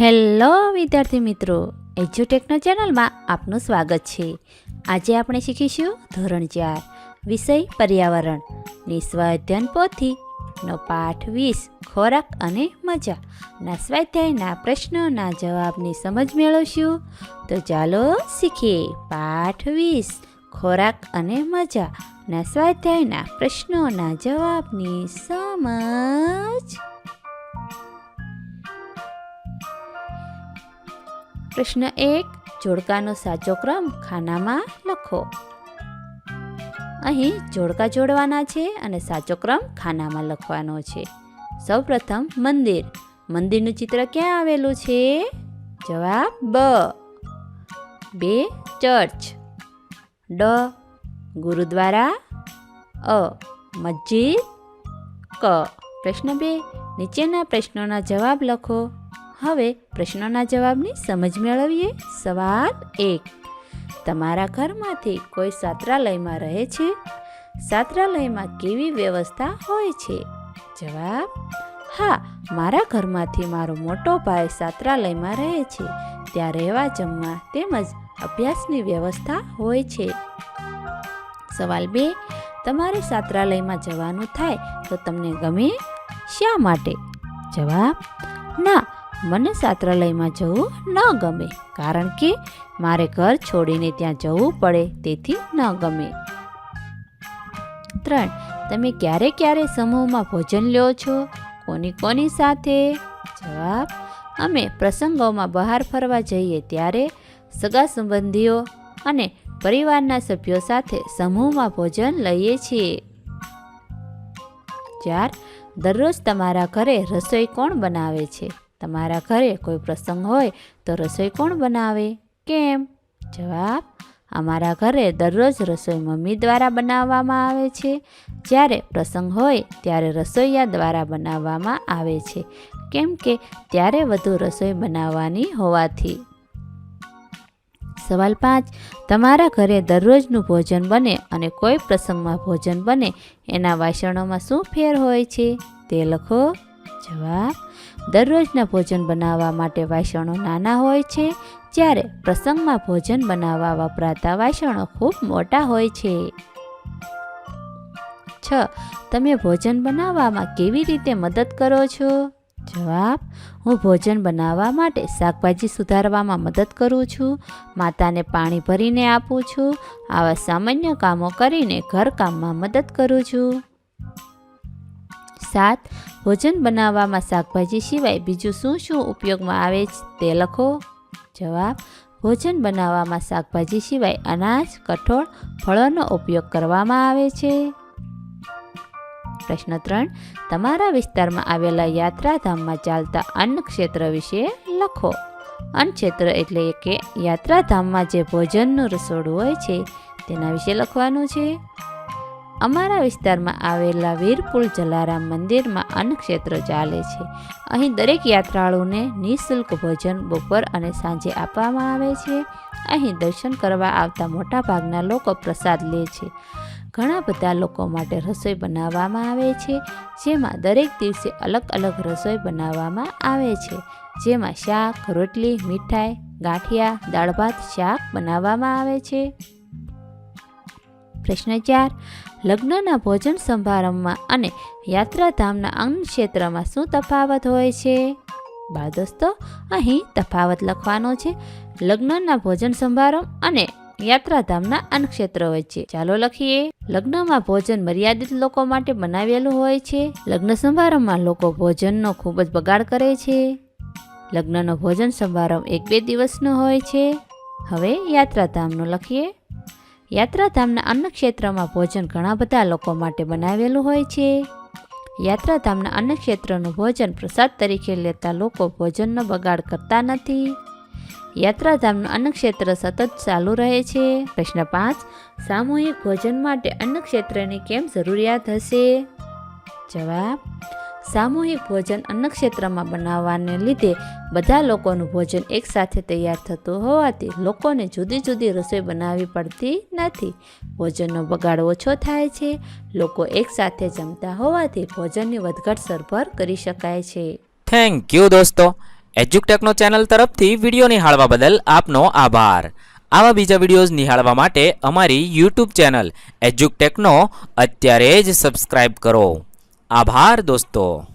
Hello, વિદ્યાર્થી મિત્રો. એજ્યુટેકના ચેનલમાં આપનું સ્વાગત છે. આજે આપણે શીખીશું ધોરણ ચાર, વિષય પર્યાવરણ. નિસ્વાધ્યાયન પોથી નો પાઠ વીસ, ખોરાક અને મજા. ના સ્વાધ્યાયના પ્રશ્નોના જવાબની સમજ મેળવશું. તો ચાલો શીખીએ પાઠ વીસ, ખોરાક અને મજા. ના સ્વાધ્યાયના પ્રશ્નોના જવાબની સમજ. પ્રશ્ન એક, જોડકાનો સાચો ક્રમ ખાનામાં લખો. અહીં જોડકા જોડવાના છે અને સાચો ક્રમ ખાનામાં લખવાનો છે. સૌપ્રથમ મંદિર. મંદિરનું ચિત્ર ક્યાં આવેલું છે? જવાબ બ. બે, ચર્ચ. ડ, ગુરુદ્વારા. અ, મસ્જિદ. ક. પ્રશ્ન બે, નીચેના પ્રશ્નોના જવાબ લખો. હવે પ્રશ્નોના જવાબની સમજ મેળવીએ. સવાલ એક. તમારા ઘરમાંથી કોઈ સાત્રાલયમાં રહે છે? સાત્રાલયમાં કેવી વ્યવસ્થા હોય છે? જવાબ, હા, મારા ઘરમાંથી મારો મોટો ભાઈ સાત્રાલયમાં રહે છે. ત્યાં રહેવા જમવા તેમજ અભ્યાસની વ્યવસ્થા હોય છે. સવાલ બે. તમારે સાત્રાલયમાં જવાનું થાય તો તમને ગમે? શા માટે? જવાબ, ના મને સાત્રાલયમાં જવું ન ગમે, કારણ કે મારે ઘર છોડીને ત્યાં જવું પડે, તેથી ન ગમે. ત્રણ, તમે ક્યારે ક્યારે સમૂહમાં ભોજન લ્યો છો? કોની કોની સાથે? જવાબ, અમે પ્રસંગોમાં બહાર ફરવા જઈએ ત્યારે સગા સંબંધીઓ અને પરિવારના સભ્યો સાથે સમૂહમાં ભોજન લઈએ છીએ. ચાર, દરરોજ તમારા ઘરે રસોઈ કોણ બનાવે છે? તમારા ઘરે કોઈ પ્રસંગ હોય તો રસોઈ કોણ બનાવે? કેમ? જવાબ, અમારા ઘરે દરરોજ રસોઈ મમ્મી દ્વારા બનાવવામાં આવે છે. જ્યારે પ્રસંગ હોય ત્યારે રસોઈયા દ્વારા બનાવવામાં આવે છે. કેમ કે ત્યારે વધુ રસોઈ બનાવવાની હોવાથી. સવાલ પાંચ, તમારા ઘરે દરરોજનું ભોજન બને અને કોઈ પ્રસંગમાં ભોજન બને એના વાસણોમાં શું ફેર હોય છે? તે લખો. જવાબ દરરોજના ભોજન બનાવવા માટે વાસણો નાના હોય છે, જ્યારે પ્રસંગમાં ભોજન બનાવવા વપરાતા વાસણો ખૂબ મોટા હોય છે. છ. તમે ભોજન બનાવવામાં કેવી રીતે મદદ કરો છો? જવાબ. હું ભોજન બનાવવા માટે શાકભાજી સુધારવામાં મદદ કરું છું, માતાને પાણી ભરીને આપું છું, આવા સામાન્ય કામો કરીને ઘરકામમાં મદદ કરું છું. સાત ભોજન બનાવવામાં શાકભાજી સિવાય બીજું શું શું ઉપયોગમાં આવે છે તે લખો. જવાબ, ભોજન બનાવવામાં શાકભાજી સિવાય અનાજ, કઠોળ, ફળોનો ઉપયોગ કરવામાં આવે છે. પ્રશ્ન ત્રણ, તમારા વિસ્તારમાં આવેલા યાત્રાધામમાં ચાલતા અન્ન ક્ષેત્ર વિશે લખો. અન્ન ક્ષેત્ર એટલે કે યાત્રાધામમાં જે ભોજનનું રસોડું હોય છે, તેના વિશે લખવાનું છે. અમારા વિસ્તારમાં આવેલા વીરપુલ જલારામ મંદિરમાં અન્નક્ષેત્ર ચાલે છે. અહીં દરેક યાત્રાળુને નિઃશુલ્ક ભોજન બપોર અને સાંજે આપવામાં આવે છે. અહીં દર્શન કરવા આવતા મોટાભાગના લોકો પ્રસાદ લે છે. ઘણા બધા લોકો માટે રસોઈ બનાવવામાં આવે છે, જેમાં દરેક દિવસે અલગ અલગ રસોઈ બનાવવામાં આવે છે. જેમાં શાક, રોટલી, મીઠાઈ, ગાંઠિયા, દાળ ભાત, શાક બનાવવામાં આવે છે. પ્રશ્ન ચાર લગ્નના ભોજન સમારંભમાં અને યાત્રાધામના અંગ ક્ષેત્રમાં શું તફાવત હોય છે? બાળ દોસ્તો, અહીં તફાવત લખવાનો છે. લગ્નના ભોજન સમારંભ અને યાત્રાધામના અન્ન ક્ષેત્ર હોય છે ચાલો લખીએ. લગ્નમાં ભોજન મર્યાદિત લોકો માટે બનાવેલું હોય છે. લગ્ન સમારંભમાં લોકો ભોજનનો ખૂબ જ બગાડ કરે છે. લગ્નનો ભોજન સમારંભ એક બે દિવસનો હોય છે. હવે યાત્રાધામનો લખીએ. યાત્રાધામના અન્નક્ષેત્રમાં ભોજન ઘણા બધા લોકો માટે બનાવેલું હોય છે. યાત્રાધામના અન્નક્ષેત્રનું ભોજન પ્રસાદ તરીકે લેતા લોકો ભોજનનો બગાડ કરતા નથી. યાત્રાધામનું અન્નક્ષેત્ર સતત ચાલુ રહે છે. પ્રશ્ન પાંચ, સામૂહિક ભોજન માટે અન્નક્ષેત્રની કેમ જરૂરિયાત હશે? જવાબ સામૂહિક ભોજન અન્નક્ષેત્રમાં બનાવવાને લીધે બધા લોકોનું ભોજન એકસાથે તૈયાર થતું હોવાથી લોકોને જુદી જુદી રસોઈ બનાવવી પડતી નથી. ભોજનનો બગાડ ઓછો થાય છે. લોકો એકસાથે જમતા હોવાથી ભોજનની વધઘટ સરભર કરી શકાય છે. થેન્ક યુ દોસ્તો. એજ્યુકટેકનો ચેનલ તરફથી વીડિયો નિહાળવા બદલ આપનો આભાર. આવા બીજા વિડીયોઝ નિહાળવા માટે અમારી યુટ્યુબ ચેનલ એજ્યુકટેકનો અત્યારે જ સબસ્ક્રાઇબ કરો. આભાર દોસ્તો.